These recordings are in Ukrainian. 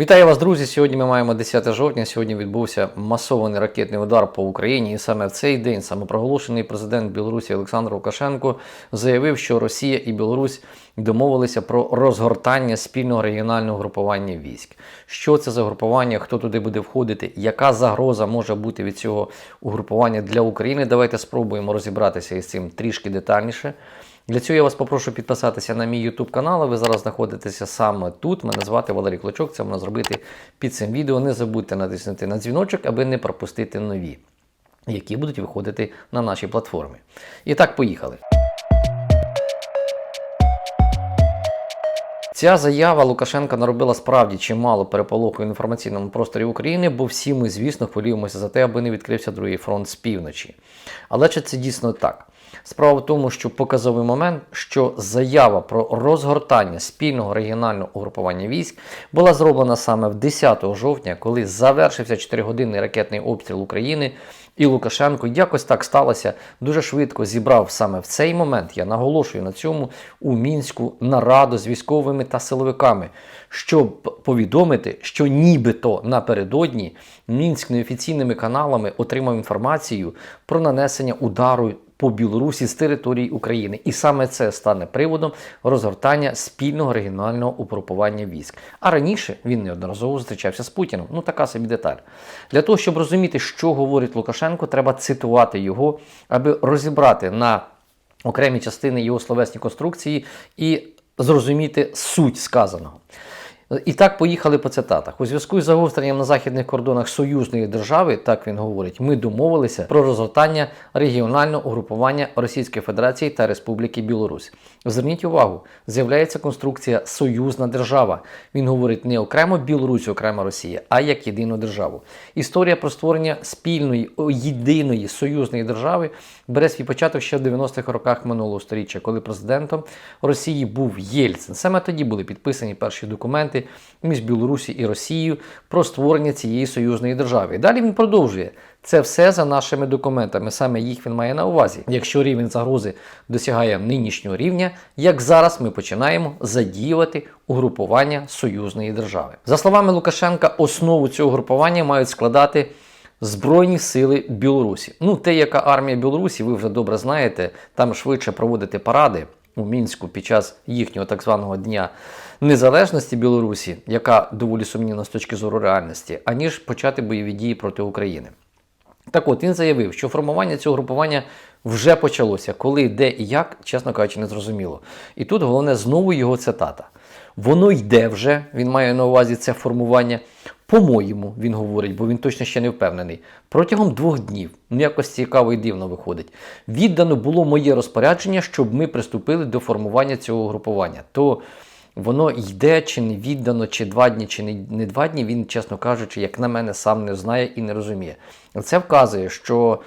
Вітаю вас, друзі! Сьогодні ми маємо 10 жовтня. Сьогодні відбувся масований ракетний удар по Україні, і саме в цей день самопроголошений президент Білорусі Олександр Лукашенко заявив, що Росія і Білорусь домовилися про розгортання спільного регіонального групування військ. Що це за групування? Хто туди буде входити? Яка загроза може бути від цього угрупування для України? Давайте спробуємо розібратися із цим трішки детальніше. Для цього я вас попрошу підписатися на мій YouTube канал. Ви зараз знаходитеся саме тут. Мене звати Валерій Клочок. Це можна зробити під цим відео. Не забудьте натиснути на дзвіночок, аби не пропустити нові, які будуть виходити на нашій платформі. І так, поїхали. Ця заява Лукашенка наробила справді чимало переполоху в інформаційному просторі України, бо всі ми, звісно, хвилюємося за те, аби не відкрився другий фронт з півночі. Але чи це дійсно так? Справа в тому, що показовий момент, що заява про розгортання спільного регіонального угрупування військ була зроблена саме в 10 жовтня, коли завершився 4-годинний ракетний обстріл України. І Лукашенко якось так сталося дуже швидко зібрав саме в цей момент. Я наголошую на цьому у мінську нараду з військовими та силовиками, щоб повідомити, що нібито напередодні мінськ неофіційними каналами отримав інформацію про нанесення удару по Білорусі з території України, і саме це стане приводом розгортання спільного регіонального угрупування військ. А раніше він неодноразово зустрічався з Путіним. Ну така собі деталь. Для того, щоб розуміти, що говорить Лукашенко, треба цитувати його, аби розібрати на окремі частини його словесні конструкції і зрозуміти суть сказаного. І так поїхали по цитатах. У зв'язку з загостренням на західних кордонах союзної держави, так він говорить, ми домовилися про розгортання регіонального угрупування Російської Федерації та Республіки Білорусь. Зверніть увагу, з'являється конструкція союзна держава. Він говорить не окремо Білорусь, окремо Росія, а як єдину державу. Історія про створення спільної єдиної союзної держави бере свій початок ще в 90-х роках минулого століття, коли президентом Росії був Єльцин. Саме тоді були підписані перші документи між Білорусі і Росією про створення цієї союзної держави. І далі він продовжує. Це все за нашими документами. Саме їх він має на увазі. Якщо рівень загрози досягає нинішнього рівня, як зараз ми починаємо задіювати угрупування союзної держави. За словами Лукашенка, основу цього групування мають складати. Збройні сили Білорусі. Ну, те, яка армія Білорусі, ви вже добре знаєте, там швидше проводити паради у мінську під час їхнього так званого дня незалежності Білорусі, яка доволі сумнівна з точки зору реальності, аніж почати бойові дії проти України. Так от він заявив, що формування цього групування вже почалося, коли, де і як, чесно кажучи, не зрозуміло. І тут головне знову його цитата. Воно йде вже, він має на увазі це формування. По-моєму, він говорить, бо він точно ще не впевнений. Протягом двох днів, ну якось цікаво і дивно виходить, віддано було моє розпорядження, щоб ми приступили до формування цього групування. То воно йде, чи не віддано, чи два дні, чи не, два дні, він, чесно кажучи, як на мене, сам не знає і не розуміє. Це вказує, що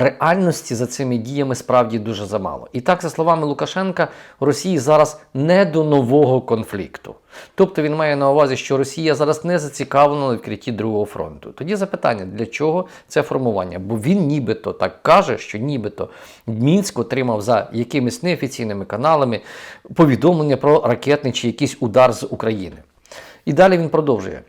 реальності за цими діями справді дуже замало. І так, за словами Лукашенка, Росії зараз не до нового конфлікту. Тобто він має на увазі, що Росія зараз не зацікавлена у відкритті другого фронту. Тоді запитання, для чого це формування? Бо він нібито так каже, що нібито Мінськ отримав за якимись неофіційними каналами повідомлення про ракетний чи якийсь удар з України. І далі він продовжує.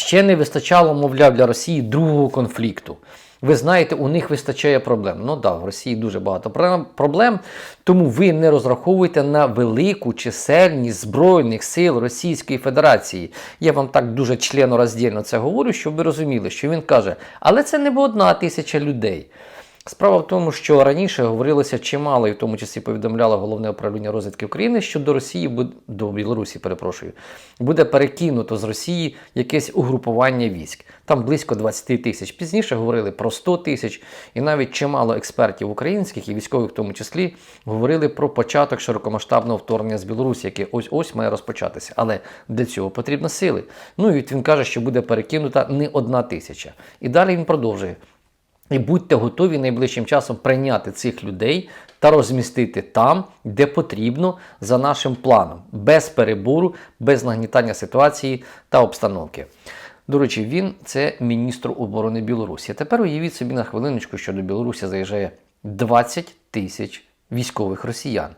Ще не вистачало, мовляв, для Росії другого конфлікту. Ви знаєте, у них вистачає проблем. Ну да, в Росії дуже багато проблем, тому ви не розраховуєте на велику чисельність Збройних сил Російської Федерації. Я вам так дуже членороздільно це говорю, щоб ви розуміли, що він каже, але це не одна тисяча людей. Справа в тому, що раніше говорилося чимало, і в тому числі повідомляло головне управління розвідки України, що до Росії до Білорусі, перепрошую, буде перекинуто з Росії якесь угрупування військ. Там близько 20 тисяч. Пізніше говорили про 100 тисяч, і навіть чимало експертів українських і військових, в тому числі, говорили про початок широкомасштабного вторгнення з Білорусі, яке ось ось має розпочатися. Але для цього потрібно сили. Ну і він каже, що буде перекинута не одна тисяча. І далі він продовжує. І будьте готові найближчим часом прийняти цих людей та розмістити там, де потрібно, за нашим планом, без перебору, без нагнітання ситуації та обстановки. До речі, він це міністр оборони Білорусі. Тепер уявіть собі на хвилиночку, що до Білорусі заїжджає 20 тисяч військових росіян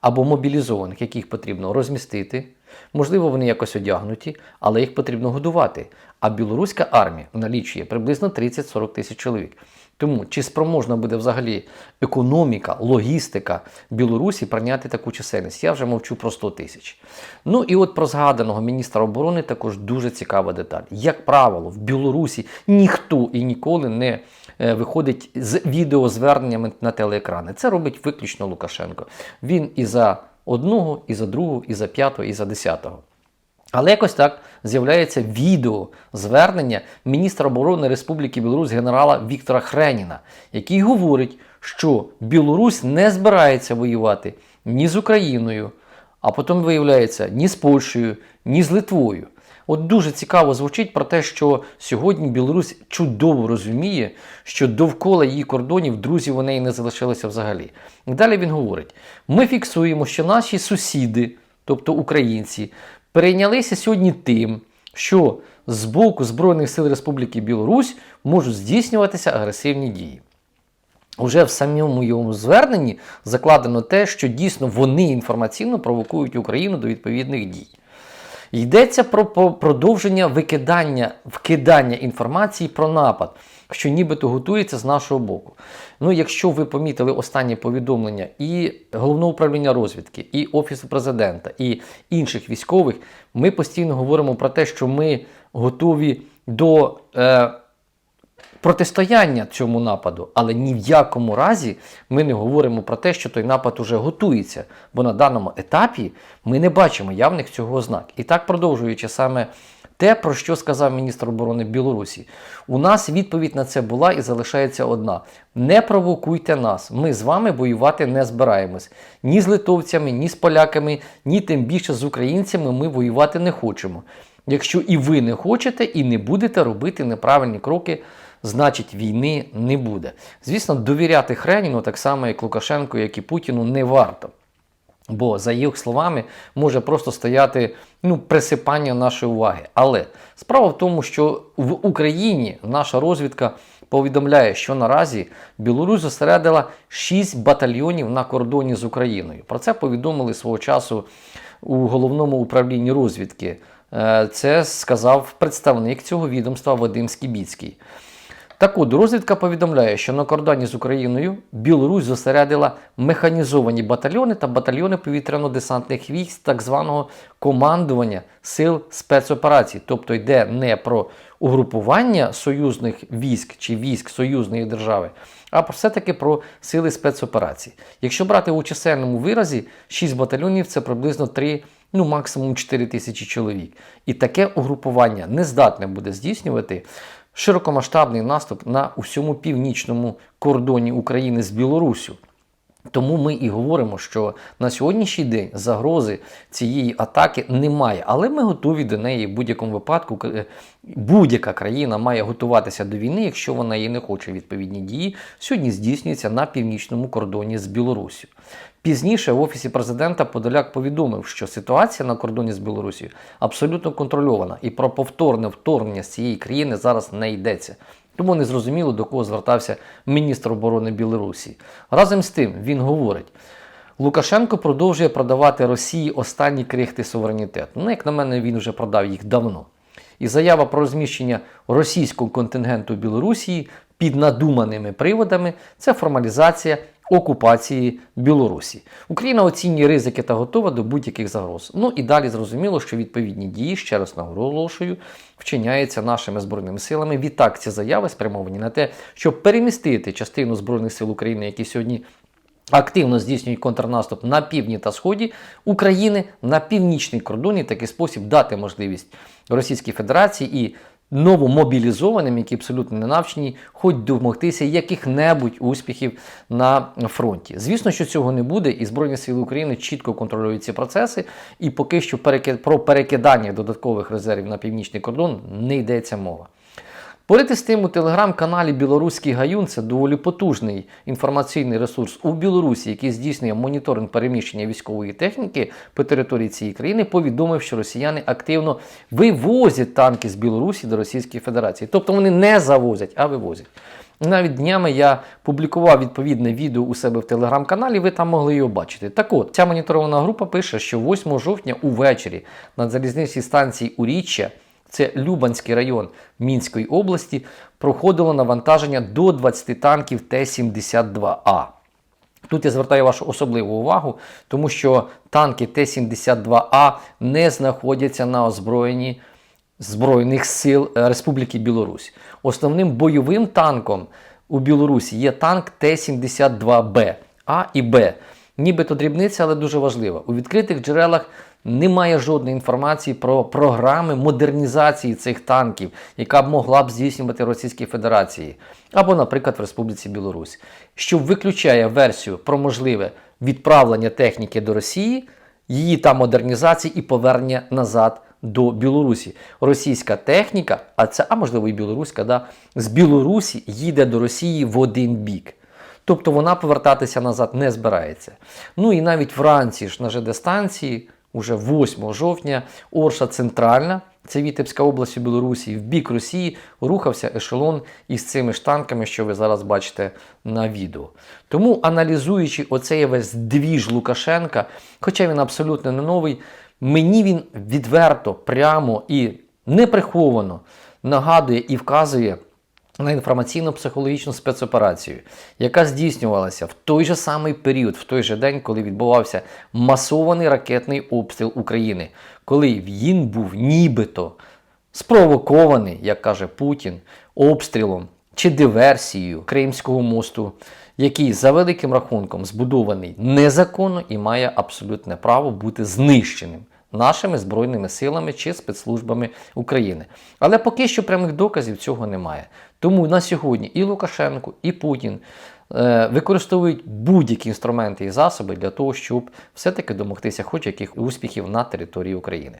або мобілізованих, яких потрібно розмістити, Можливо, вони якось одягнуті, але їх потрібно годувати. А білоруська армія налічує приблизно 30-40 тисяч чоловік. Тому чи спроможна буде взагалі економіка, логістика Білорусі прийняти таку чисельність? Я вже мовчу про 100 тисяч. Ну і от про згаданого міністра оборони також дуже цікава деталь. Як правило, в Білорусі ніхто і ніколи не е, виходить з відеозверненнями на телеекрани. Це робить виключно Лукашенко. Він і за одного, і за другого, і за п'ятого, і за десятого. Але якось так з'являється відео звернення міністра оборони Республіки Білорусь генерала Віктора Хреніна, який говорить, що Білорусь не збирається воювати ні з Україною, а потім виявляється ні з Польщею, ні з Литвою. От дуже цікаво звучить про те, що сьогодні Білорусь чудово розуміє, що довкола її кордонів друзів у неї не залишилося взагалі. Далі він говорить: ми фіксуємо, що наші сусіди, тобто українці, перейнялися сьогодні тим, що з боку Збройних сил Республіки Білорусь можуть здійснюватися агресивні дії. Уже в самому йому зверненні закладено те, що дійсно вони інформаційно провокують Україну до відповідних дій. Йдеться про продовження викидання, вкидання інформації про напад, що нібито готується з нашого боку. Ну, якщо ви помітили останні повідомлення і головного управління розвідки, і Офісу президента, і інших військових, ми постійно говоримо про те, що ми готові до. Е, протистояння цьому нападу, але ні в якому разі ми не говоримо про те, що той напад уже готується, бо на даному етапі ми не бачимо явних цього ознак. І так продовжуючи саме те, про що сказав міністр оборони Білорусі, у нас відповідь на це була і залишається одна: не провокуйте нас. Ми з вами воювати не збираємось. Ні з литовцями, ні з поляками, ні тим більше з українцями ми воювати не хочемо. Якщо і ви не хочете, і не будете робити неправильні кроки значить війни не буде. Звісно, довіряти Хреніну так само, як Лукашенку, як і Путіну, не варто. Бо, за їх словами, може просто стояти ну, присипання нашої уваги. Але справа в тому, що в Україні наша розвідка повідомляє, що наразі Білорусь зосередила 6 батальйонів на кордоні з Україною. Про це повідомили свого часу у головному управлінні розвідки. Е, Це сказав представник цього відомства Вадим Скібіцький. Так от, розвідка повідомляє, що на кордоні з Україною Білорусь зосередила механізовані батальйони та батальйони повітряно-десантних військ так званого командування сил спецоперацій. Тобто йде не про угрупування союзних військ чи військ союзної держави, а все-таки про сили спецоперацій. Якщо брати у чисельному виразі, 6 батальйонів це приблизно 3 ну максимум 4 тисячі чоловік. І таке угрупування не здатне буде здійснювати широкомасштабний наступ на усьому північному кордоні України з Білоруссю. Тому ми і говоримо, що на сьогоднішній день загрози цієї атаки немає, але ми готові до неї в будь-якому випадку. Е, Будь-яка країна має готуватися до війни, якщо вона її не хоче. Відповідні дії сьогодні здійснюються на північному кордоні з Білоруссю. Пізніше в офісі президента Подоляк повідомив, що ситуація на кордоні з Білорусією абсолютно контрольована, і про повторне вторгнення з цієї країни зараз не йдеться. Тому не зрозуміло, до кого звертався міністр оборони Білорусі. Разом з тим він говорить. Лукашенко продовжує продавати Росії останні крихти суверенітету. Ну, як на мене, він вже продав їх давно. І заява про розміщення російського контингенту в Білорусі під надуманими приводами це формалізація окупації Білорусі. Україна оцінює ризики та готова до будь-яких загроз. Ну і далі зрозуміло, що відповідні дії, ще раз наголошую, вчиняються нашими збройними силами. Відтак ці заяви спрямовані на те, щоб перемістити частину збройних сил України, які сьогодні. Активно здійснюють контрнаступ на півдні та сході України на північний кордон і такий спосіб дати можливість Російській Федерації і новомобілізованим, які абсолютно не навчені, хоч домогтися яких-небудь успіхів на фронті. Звісно, що цього не буде, і Збройні Сили України чітко контролюють ці процеси, і поки що про перекидання додаткових резервів на північний кордон не йдеться мова. Поряд із тим, у телеграм-каналі Білоруський Гаюн це доволі потужний інформаційний ресурс у Білорусі, який здійснює моніторинг переміщення військової техніки по території цієї країни, повідомив, що росіяни активно вивозять танки з Білорусі до Російської Федерації. Тобто вони не завозять, а вивозять. Навіть днями я публікував відповідне відео у себе в телеграм-каналі, ви там могли його бачити. Так от, ця моніторована група пише, що 8 жовтня увечері на залізничній станції Уріччя, це Любанський район Мінської області, проходило навантаження до 20 танків Т-72А. Тут я звертаю вашу особливу увагу, тому що танки Т-72А не знаходяться на озброєнні Збройних сил е, Республіки Білорусь. Основним бойовим танком у Білорусі є танк Т-72Б А і Б. Нібито дрібниця, але дуже важлива. У відкритих джерелах немає жодної інформації про програми модернізації цих танків, яка б могла б здійснювати Російській Федерації або, наприклад, в Республіці Білорусь, що виключає версію про можливе відправлення техніки до Росії, її та модернізації і повернення назад до Білорусі. Російська техніка, а це, а можливо і білоруська, да, з Білорусі їде до Росії в один бік. Тобто вона повертатися назад не збирається. Ну і навіть вранці ж на ЖД-станції, уже 8 жовтня, Орша Центральна, це Вітебська область у Білорусі, в бік Росії рухався ешелон із цими ж танками, що ви зараз бачите на відео. Тому, аналізуючи оцей весь двіж Лукашенка, хоча він абсолютно не новий, мені він відверто, прямо і неприховано нагадує і вказує на інформаційно-психологічну спецоперацію, яка здійснювалася в той же самий період, в той же день, коли відбувався масований ракетний обстріл України, коли він був нібито спровокований, як каже Путін, обстрілом чи диверсією Кримського мосту, який за великим рахунком збудований незаконно і має абсолютне право бути знищеним нашими збройними силами чи спецслужбами України. Але поки що прямих доказів цього немає. Тому на сьогодні і Лукашенко, і Путін використовують будь-які інструменти і засоби для того, щоб все-таки домогтися хоч яких успіхів на території України.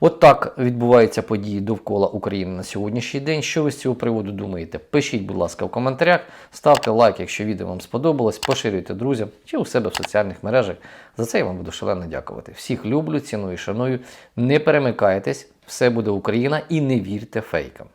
От так відбуваються події довкола України на сьогоднішній день. Що ви з цього приводу думаєте? Пишіть, будь ласка, в коментарях, ставте лайк, якщо відео вам сподобалось, поширюйте друзям чи у себе в соціальних мережах. За це я вам буду шалено дякувати. Всіх люблю, ціную, шаную. Не перемикайтесь, все буде Україна і не вірте фейкам.